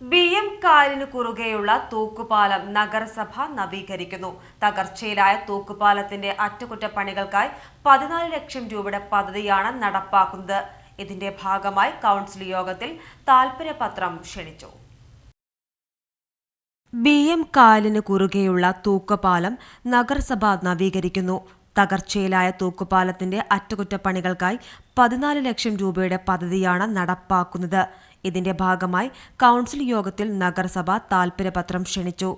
B M കാലിന് കുറുകെയുള്ള തൂക്കുപാലം നഗരസഭ നവീകരിക്കുന്നു. തകർച്ചയിലായ തൂക്കുപാലത്തിന്റെ അറ്റകുറ്റപ്പണികൾക്കായി പതിനാല് ലക്ഷം രൂപയുടെ പദ്ധതിയാണ് നടപ്പാക്കുന്നത്. ഇതിന്റെ ഭാഗമായി കൗൺസിൽ യോഗത്തിൽ താൽപര്യപത്രം ക്ഷണിച്ചു. ബി എം കാലിന് കുറുകെയുള്ള തൂക്കുപാലം നഗരസഭ നവീകരിക്കുന്നു. തകർച്ചയിലായ തൂക്കുപാലത്തിന്റെ അറ്റകുറ്റപ്പണികൾക്കായി പതിനാല് ലക്ഷം രൂപയുടെ പദ്ധതിയാണ് നടപ്പാക്കുന്നത്. ഇതിന്റെ ഭാഗമായി കൗൺസിൽ യോഗത്തിൽ നഗരസഭ താൽപര്യപത്രം ക്ഷണിച്ചു.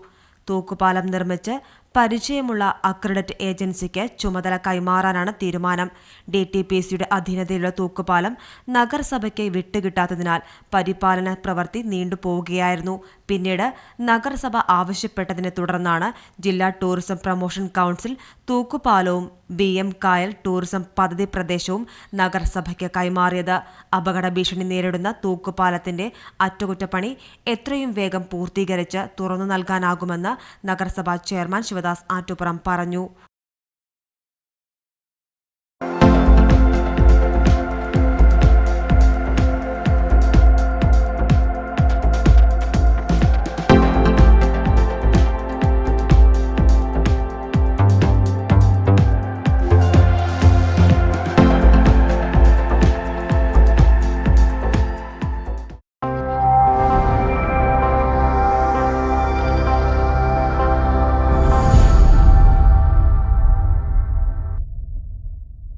തൂക്കുപാലം നിർമ്മിച്ച് പരിചയമുള്ള അക്രഡിറ്റ് ഏജൻസിക്ക് ചുമതല കൈമാറാനാണ് തീരുമാനം. ഡി ടി പി സിയുടെ അധീനതയിലുള്ള തൂക്കുപാലം നഗരസഭയ്ക്ക് വിട്ടുകിട്ടാത്തതിനാൽ പരിപാലന പ്രവൃത്തി നീണ്ടുപോവുകയായിരുന്നു. പിന്നീട് നഗരസഭ ആവശ്യപ്പെട്ടതിനെ തുടർന്നാണ് ജില്ലാ ടൂറിസം പ്രൊമോഷൻ കൗൺസിൽ തൂക്കുപാലവും ബി എം കായൽ ടൂറിസം പദ്ധതി പ്രദേശവും നഗരസഭയ്ക്ക് കൈമാറിയത്. അപകട ഭീഷണി നേരിടുന്ന തൂക്കുപാലത്തിന്റെ അറ്റകുറ്റപ്പണി എത്രയും വേഗം പൂർത്തീകരിച്ച് തുറന്നു നൽകാനാകുമെന്ന് നഗരസഭാ ചെയർമാൻ ശിവദാസ് ആറ്റുപുറം പറഞ്ഞു